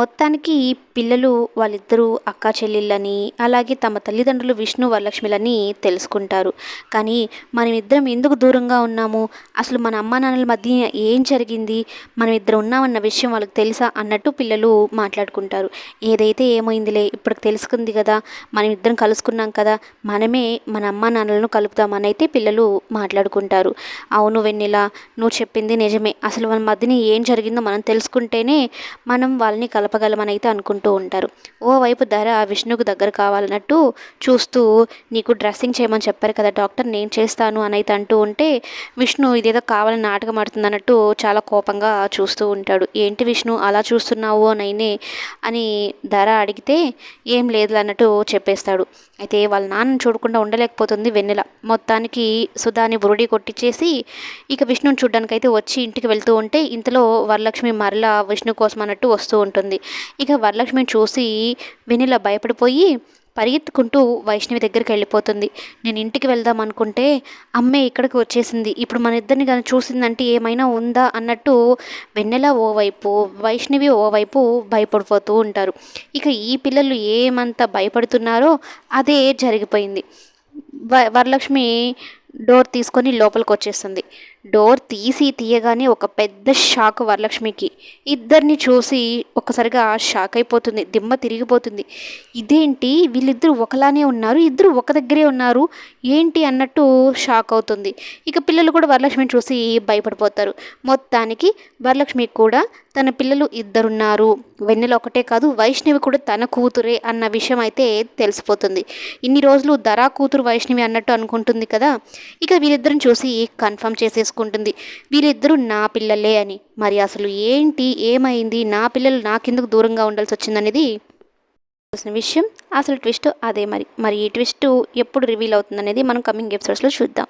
మొత్తానికి పిల్లలు వాళ్ళిద్దరూ అక్క చెల్లెళ్ళని అలాగే తమ తల్లిదండ్రులు విష్ణు వరలక్ష్మిలని తెలుసుకుంటారు. కానీ మనం ఇద్దరం ఎందుకు దూరంగా ఉన్నాము? అసలు మన అమ్మా నాన్నల మధ్య ఏం జరిగింది? మనం ఇద్దరు ఉన్నామన్న విషయం వాళ్ళకి తెలుసా అన్నట్టు పిల్లలు మాట్లాడుకుంటారు. ఏదైతే ఏమైందిలే ఇప్పటికి తెలుసుకుంది కదా మనం ఇద్దరం కలుసుకున్నాం కదా మనమే మన అమ్మా నాన్నలను కలుపుతామని అయితే పిల్లలు మాట్లాడుకుంటారు. అవును వెన్నెల నువ్వు చెప్పింది నిజమే. అసలు మన మధ్యన ఏం జరిగిందో మనం తెలుసుకుంటేనే మనం వాళ్ళని కలపగలమని జరపగలమనైతే అనుకుంటూ ఉంటారు. ఓవైపు ధర విష్ణుకు దగ్గర కావాలన్నట్టు చూస్తూ నీకు డ్రెస్సింగ్ చేయమని చెప్పారు కదా డాక్టర్ నేను చేస్తాను అని అయితే అంటూ ఉంటే విష్ణు ఇదేదో కావాలని నాటకం ఆడుతుంది అన్నట్టు చాలా కోపంగా చూస్తూ ఉంటాడు. ఏంటి విష్ణు అలా చూస్తున్నావు నైనే అని ధర అడిగితే ఏం లేదు అన్నట్టు చెప్పేస్తాడు. అయితే వాళ్ళ నాన్న చూడకుండా ఉండలేకపోతుంది వెన్నెల. మొత్తానికి సుధాని బురుడి కొట్టించేసి ఇక విష్ణుని చూడ్డానికైతే వచ్చి ఇంటికి వెళ్తూ ఉంటే ఇంతలో వరలక్ష్మి మరలా విష్ణు కోసం అన్నట్టు వస్తూ ఉంటుంది. ఇక వరలక్ష్మిని చూసి వెన్నెల భయపడిపోయి పరిగెత్తుకుంటూ వైష్ణవి దగ్గరికి వెళ్ళిపోతుంది. నేను ఇంటికి వెళ్దాం అనుకుంటే అమ్మే ఇక్కడికి వచ్చేసింది. ఇప్పుడు మన ఇద్దరిని కానీ చూసిందంటే ఏమైనా ఉందా అన్నట్టు వెన్నెల ఓవైపు వైష్ణవి ఓవైపు భయపడిపోతూ ఉంటారు. ఇక ఈ పిల్లలు ఏమంత భయపడుతున్నారో అదే జరిగిపోయింది. వ వరలక్ష్మి డోర్ తీసుకొని లోపలికి వచ్చేస్తుంది డోర్ తీసి తీయగానే ఒక పెద్ద షాక్ వరలక్ష్మికి. ఇద్దరిని చూసి ఒక్కసారిగా షాక్ అయిపోతుంది దిమ్మ తిరిగిపోతుంది. ఇదేంటి? వీళ్ళిద్దరూ ఒకలానే ఉన్నారు ఇద్దరు ఒక దగ్గరే ఉన్నారు ఏంటి అన్నట్టు షాక్ అవుతుంది. ఇక పిల్లలు కూడా వరలక్ష్మిని చూసి భయపడిపోతారు. మొత్తానికి వరలక్ష్మి కూడా తన పిల్లలు ఇద్దరున్నారు. వెన్నెల ఒకటే కాదు వైష్ణవి కూడా తన కూతురే అన్న విషయం అయితే తెలిసిపోతుంది. ఇన్ని రోజులు ధరా కూతురు వైష్ణవి అన్నట్టు అనుకుంటుంది కదా? ఇక వీళ్ళిద్దరిని చూసి కన్ఫర్మ్ చేసేసుకుంటుంది. వీళ్ళిద్దరూ నా పిల్లలే అని. మరి అసలు ఏంటి? ఏమైంది? నా పిల్లలు నాకెందుకు దూరంగా ఉండాల్సి వచ్చిందనేది చూసిన విషయం. అసలు ట్విస్ట్ అదే మరి. మరి ఈ ట్విస్ట్ ఎప్పుడు రివీల్ అవుతుందనేది మనం కమింగ్ ఎపిసోడ్స్లో చూద్దాం.